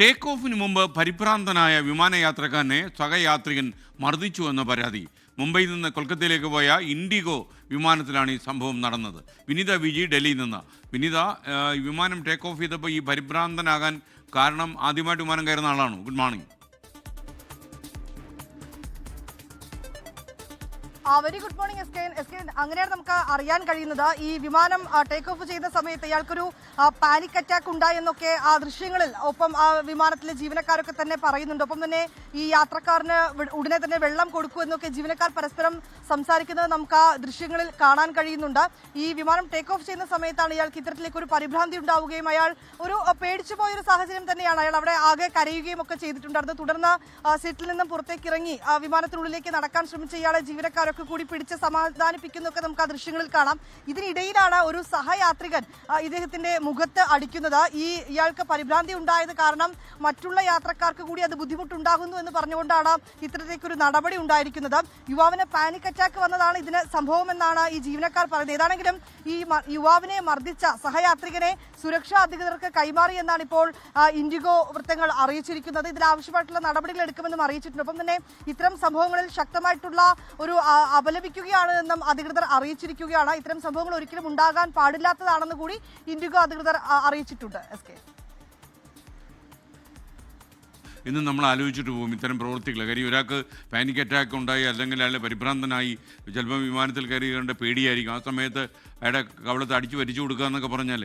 Take ഓഫിന് മുമ്പ് പരിഭ്രാന്തനായ വിമാനയാത്രക്കാരനെ സഹയാത്രികൻ മർദ്ദിച്ചു എന്ന പരാതി. മുംബൈയിൽ നിന്ന് കൊൽക്കത്തയിലേക്ക് പോയ ഇൻഡിഗോ വിമാനത്തിലാണ് ഈ സംഭവം നടന്നത്. വിനിത വിജി ഡൽഹിയിൽ നിന്ന്. വിനിത വിമാനം ടേക്ക് ഓഫ് ചെയ്തപ്പോൾ ഈ പരിഭ്രാന്തനാകാൻ കാരണം ആദ്യമായിട്ട് വിമാനം കയറുന്ന ആളാണ്? Good morning very good morning S K S K അങ്ങനെയാണ് നമുക്ക് അറിയാൻ കഴിയുന്നത്. ഈ വിമാനം ടേക്ക് ഓഫ് ചെയ്ത സമയത്ത് ഇയാൾക്കൊരു പാനിക് അറ്റാക്ക് ഉണ്ടായെന്നൊക്കെ ആ ദൃശ്യങ്ങളിൽ ഒപ്പം ആ വിമാനത്തിലെ ജീവനക്കാരൊക്കെ തന്നെ പറയുന്നുണ്ട്. ഒപ്പം തന്നെ ഈ യാത്രക്കാരന് ഉടനെ തന്നെ വെള്ളം കൊടുക്കൂ എന്നൊക്കെ ജീവനക്കാർ പരസ്പരം സംസാരിക്കുന്നത് നമുക്ക് ആ ദൃശ്യങ്ങളിൽ കാണാൻ കഴിയുന്നുണ്ട്. ഈ വിമാനം ടേക്ക് ഓഫ് ചെയ്യുന്ന സമയത്താണ് ഇയാൾക്ക് ഇത്തരത്തിലേക്ക് ഒരു പരിഭ്രാന്തി ഉണ്ടാവുകയും അയാൾ ഒരു പേടിച്ചു പോയൊരു സാഹചര്യം തന്നെയാണ്. അയാൾ അവിടെ ആകെ കരയുകയും ഒക്കെ ചെയ്തിട്ടുണ്ടായിരുന്നു. തുടർന്ന് സീറ്റിൽ നിന്നും പുറത്തേക്ക് ഇറങ്ങി വിമാനത്തിനുള്ളിലേക്ക് നടക്കാൻ ശ്രമിച്ച ഇയാളെ ജീവനക്കാരൊക്കെ കൂടി പിടിച്ച് സമാധാനിപ്പിക്കുന്നൊക്കെ നമുക്ക് ആ ദൃശ്യങ്ങളിൽ കാണാം. ഇതിനിടയിലാണ് ഒരു സഹയാത്രികൻ ഇദ്ദേഹത്തിന്റെ മുഖത്ത് അടിക്കുന്നത്. ഈ ഇയാൾക്ക് പരിഭ്രാന്തി ഉണ്ടായത് കാരണം മറ്റുള്ള യാത്രക്കാർക്ക് കൂടി അത് ബുദ്ധിമുട്ടുണ്ടാകുന്നു എന്ന് പറഞ്ഞുകൊണ്ടാണ് ഇത്തരത്തേക്കൊരു നടപടി ഉണ്ടായിരിക്കുന്നത്. യുവാവിന് പാനിക് അറ്റാക്ക് വന്നതാണ് ഇതിന് സംഭവമെന്നാണ് ഈ ജീവനക്കാർ പറയുന്നത്. ഏതാണെങ്കിലും ഈ യുവാവിനെ മർദ്ദിച്ച സഹയാത്രികനെ സുരക്ഷാ അധികൃതർക്ക് കൈമാറി എന്നാണ് ഇപ്പോൾ ഇൻഡിഗോ വൃത്തങ്ങൾ അറിയിച്ചിരിക്കുന്നത്. ഇതിനാവശ്യമായിട്ടുള്ള നടപടികൾ എടുക്കുമെന്നും അറിയിച്ചിട്ടുണ്ട്. ഒപ്പം തന്നെ ഇത്തരം സംഭവങ്ങളിൽ ശക്തമായിട്ടുള്ള ഒരു അപലപിക്കുകയാണ് എന്നും അധികൃതർ അറിയിച്ചിരിക്കുകയാണ്. ഇത്തരം സംഭവങ്ങൾ ഒരിക്കലും ഉണ്ടാകാൻ പാടില്ലാത്തതാണെന്ന് കൂടി ഇൻഡിഗോ അധികൃതർ അറിയിച്ചിട്ടുണ്ട്. S K. ഇന്ന് നമ്മൾ ആലോചിച്ചിട്ട് പോകും ഇത്തരം പ്രവൃത്തികൾ. കാര്യം ഒരാൾക്ക് പാനിക് അറ്റാക്ക് ഉണ്ടായി അല്ലെങ്കിൽ അയാൾ പരിഭ്രാന്തനായി ചിലപ്പോൾ വിമാനത്തിൽ കയറി കണ്ട പേടിയായിരിക്കും. ആ സമയത്ത് അയാളെ കവളത്ത് അടിച്ചു വരിച്ചു കൊടുക്കുക എന്നൊക്കെ പറഞ്ഞാൽ